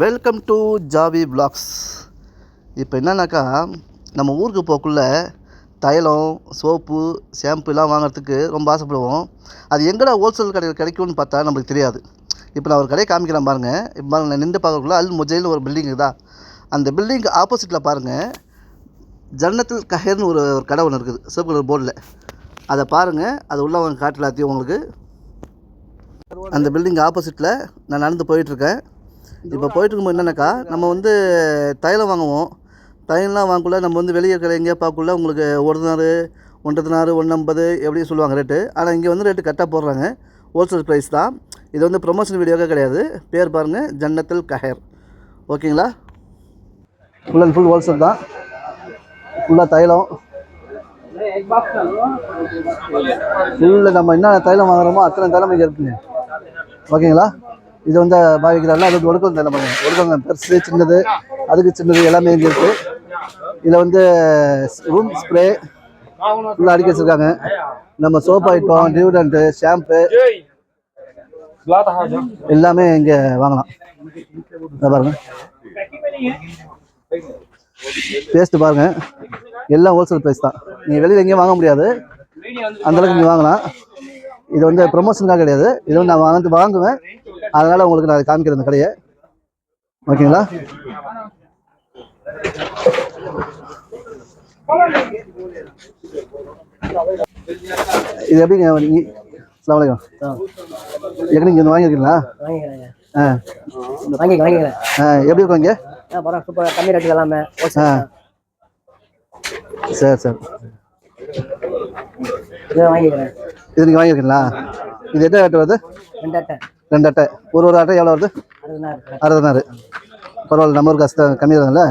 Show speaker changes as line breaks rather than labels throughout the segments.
Welcome to Xavi blocks இப்போ என்னன்னாக்கா நம்ம ஊருக்கு போக்குள்ள தைலம் சோப்பு ஷாம்பு எல்லாம் வாங்குறதுக்கு ரொம்ப ஆசைப்படுவோம். அது எங்கடா ஹோல்சேல் கடையில் கிடைக்கும்னு பார்த்தா நம்மளுக்கு தெரியாது. இப்போ நான் ஒரு கடையை காமிக்கிறேன் பாருங்கள் இப்போ பாருங்கள் நான் நின்று பார்க்கக்குள்ள அல் முஜையில் ஒரு பில்டிங் இருக்குதா? அந்த பில்டிங்க்கு ஆப்போசிட்டில் பாருங்கள் ஜன்னத்தில் கஹர்னு ஒரு ஒரு கடை ஒன்று இருக்குது. சிவப்பு கலர் போர்டில் அதை பாருங்கள் அது வாங்க காட்டில் எல்லாத்தையும் உங்களுக்கு. அந்த பில்டிங் ஆப்போசிட்டில் நான் நடந்து போயிட்டுருக்கேன் இப்போ போயிட்டு இருக்கும்போது என்னன்னாக்கா நம்ம வந்து தைலம் வாங்குவோம். தைலம்லாம் வாங்கக்குள்ள நம்ம வந்து வெளியே இருக்கிற எங்கேயா பார்க்கக்குள்ள உங்களுக்கு ஒரு நாறு ஒன்றரை நாறு ஒன்று ஐம்பது எப்படி சொல்லுவாங்க ரேட்டு ஆனால் இங்கே வந்து ரேட்டு கரெக்டாக போடுறாங்க. ஹோல்சேல் ப்ரைஸ் தான். இது வந்து ப்ரொமோஷன் வீடியோவே கிடையாது. பேர் பாருங்கள் ஜன்னத்தில் கஹர். ஓகேங்களா? ஃபுல் அண்ட் ஃபுல் ஹோல்சேல் தான். ஃபுல்லாக தைலம். ஃபுல்லு நம்ம என்ன தைலம் வாங்குறோமோ அத்தனை தைலம் இங்கே இருக்குங்க. ஓகேங்களா? இது வந்து பாதிக்கிறாங்க அது வந்து ஒடுக்கம் தைலம் பாருங்க ஒடுக்கங்க பெருசு சின்னது அதுக்கு சின்னது எல்லாமே இங்கே இருக்குது இதில் வந்து ரூம் ஸ்ப்ரே ஃபுல்லாக அடிக்க வச்சுருக்காங்க. நம்ம சோப் ஐட்டம் டியூடண்ட்டு ஷாம்பு எல்லாமே இங்கே வாங்கலாம். பாருங்க. பேஸ்ட்டு பாருங்க. எல்லாம் ஹோல்சேல் ப்ரைஸ் தான். நீங்கள் வெளியில் எங்கேயும் வாங்க முடியாது. அந்தளவுக்கு நீங்கள் வாங்கலாம். இது வந்து ப்ரொமோஷனுக்காக கிடையாது. இது வந்து நான் வந்து வாங்குவேன். அதனால் உங்களுக்கு நான் காமிக்கிறேன் இந்த கடையை. ஓகேங்களா? இது எப்படிங்க நீ- அஸ்ஸலாமு அலைக்கும். எப்படி இங்கே வந்து வாங்கியிருக்கீங்களா? ஆ.
வாங்கிக்க வாங்கிக்கிறேன்.
ஆ எப்படி இருக்கும் இங்கே?
ஆ பரவாயில்ல சூப்பர் கம்மி ரேட்டுக்கு எல்லாமே
ஆ. சரி சரி.
இதை வாங்கிக்கிறேன்.
இது நீங்கள் வாங்கியிருக்கீங்களா? இது எத்தனை அட்டை வருது?
ரெண்டு
ரெண்டு அட்டை. ஒரு ஒரு அட்டை எவ்வளோ வருது?
அறுபதாயிரம்.
அறுபதாறு பரவாயில்ல நம்ம ஊருக்கு கஷ்டம் கம்மி தான்ல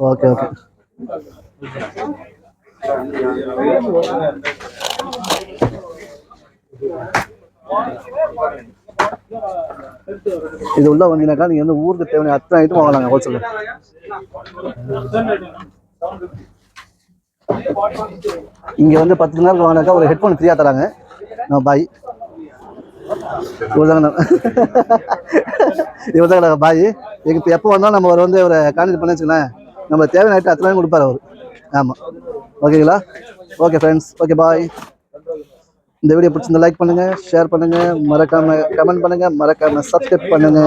ஓகே ஓகே. இது உள்ள வந்தீங்கன்னாக்கா நீங்கள் வந்து ஊருக்கு தேவையான அத்தனை ஐட்டம் வாங்கலாங்க ஹோல்சேலில் இங்கே வந்து பத்து நாள் வாங்கினாக்கா ஒரு ஹெட்ஃபோன் ஃப்ரீயாக தராங்க. நான் பாய். இவர்தாங்க இவர்தாங்க பாய். எங்க இப்போ எப்போ வந்தாலும் நம்ம அவர் வந்து அவரை கான்டெக்ட் பண்ணி வச்சுக்கலாம் நம்ம தேவையான ஐட்டம் அத்தனை கொடுப்பாரு அவர். ஆமாம் ஓகேங்களா? Okay friends okay bye. இந்த வீடியோ பிடிச்சிருந்தா லைக் பண்ணுங்க ஷேர் பண்ணுங்க. மறக்காம கமெண்ட் பண்ணுங்க. மறக்காம சப்ஸ்கிரைப் பண்ணுங்க.